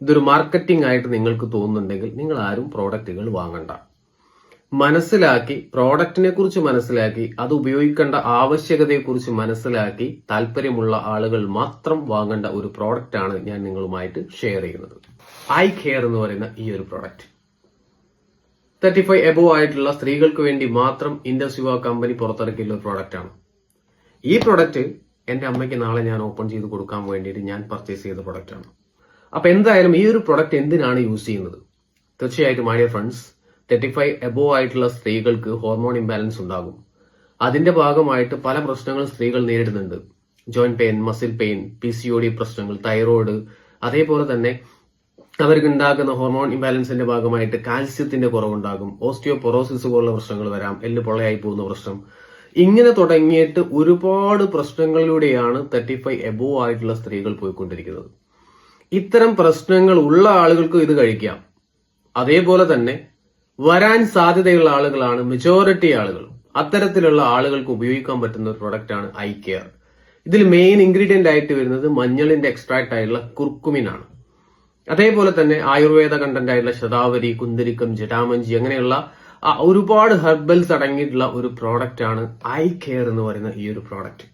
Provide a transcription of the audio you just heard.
ഇതൊരു മാർക്കറ്റിംഗ് ആയിട്ട് നിങ്ങൾക്ക് തോന്നുന്നുണ്ടെങ്കിൽ നിങ്ങൾ ആരും പ്രോഡക്റ്റുകൾ വാങ്ങണ്ട. മനസ്സിലാക്കി പ്രോഡക്റ്റിനെ കുറിച്ച് മനസ്സിലാക്കി അത് ഉപയോഗിക്കേണ്ട ആവശ്യകതയെക്കുറിച്ച് മനസ്സിലാക്കി താല്പര്യമുള്ള ആളുകൾ മാത്രം വാങ്ങേണ്ട ഒരു പ്രോഡക്റ്റാണ് ഞാൻ നിങ്ങളുമായിട്ട് ഷെയർ ചെയ്യുന്നത്. ഐ കെയർ എന്ന് പറയുന്ന ഈ ഒരു പ്രോഡക്റ്റ് തേർട്ടി ഫൈവ് എബോ ആയിട്ടുള്ള സ്ത്രീകൾക്ക് വേണ്ടി മാത്രം ഇൻഡസ്യുവ കമ്പനി പുറത്തിറക്കിയുള്ള ഒരു പ്രോഡക്റ്റ് ആണ് ഈ പ്രോഡക്റ്റ് എന്റെ അമ്മയ്ക്ക് നാളെ ഞാൻ ഓപ്പൺ ചെയ്ത് കൊടുക്കാൻ വേണ്ടിയിട്ട് ഞാൻ പർച്ചേസ് ചെയ്ത പ്രൊഡക്റ്റ് ആണ് അപ്പൊ എന്തായാലും ഈ ഒരു പ്രൊഡക്റ്റ് എന്തിനാണ് യൂസ് ചെയ്യുന്നത്? തീർച്ചയായിട്ടും my friends thirty five above ആയിട്ടുള്ള സ്ത്രീകൾക്ക് ഹോർമോൺ ഇംബാലൻസ് ഉണ്ടാകും. അതിന്റെ ഭാഗമായിട്ട് പല പ്രശ്നങ്ങളും സ്ത്രീകൾ നേരിടുന്നുണ്ട്. Joint pain muscle pain P C O D പ്രശ്നങ്ങൾ തൈറോയ്ഡ് അതേപോലെ തന്നെ അവർക്ക് ഉണ്ടാകുന്ന ഹോർമോൺ ഇംബാലൻസിന്റെ ഭാഗമായിട്ട് കാൽസ്യത്തിന്റെ കുറവുണ്ടാകും. ഓസ്റ്റിയോപൊറോസിസ് പോലുള്ള പ്രശ്നങ്ങൾ വരാം എല്ല് പൊള്ളയായി പോകുന്ന പ്രശ്നം. ഇങ്ങനെ തുടങ്ങിയിട്ട് ഒരുപാട് പ്രശ്നങ്ങളിലൂടെയാണ് തേർട്ടി ഫൈവ് എബോ ആയിട്ടുള്ള സ്ത്രീകൾ പോയിക്കൊണ്ടിരിക്കുന്നത്. ഇത്തരം പ്രശ്നങ്ങൾ ഉള്ള ആളുകൾക്കും ഇത് കഴിക്കാം. അതേപോലെ തന്നെ വരാൻ സാധ്യതയുള്ള ആളുകളാണ് മെജോറിറ്റി ആളുകൾ. അത്തരത്തിലുള്ള ആളുകൾക്ക് ഉപയോഗിക്കാൻ പറ്റുന്ന ഒരു പ്രൊഡക്റ്റ് ആണ് ഐ കെയർ ഇതിൽ മെയിൻ ഇൻഗ്രീഡിയന്റ് ആയിട്ട് വരുന്നത് മഞ്ഞളിന്റെ എക്സ്ട്രാക്ട് ആയിട്ടുള്ള കുർക്കുമിൻ ആണ് അതേപോലെ തന്നെ ആയുർവേദ കണ്ടന്റ് ആയിട്ടുള്ള ശതാവരി കുന്തിരിക്കം ജടാമഞ്ചി അങ്ങനെയുള്ള ഒരുപാട് ഹെർബൽസ് അടങ്ങിയിട്ടുള്ള ഒരു പ്രോഡക്റ്റ് ആണ് ഐ കെയർ എന്ന് പറയുന്ന ഈ ഒരു പ്രോഡക്റ്റ്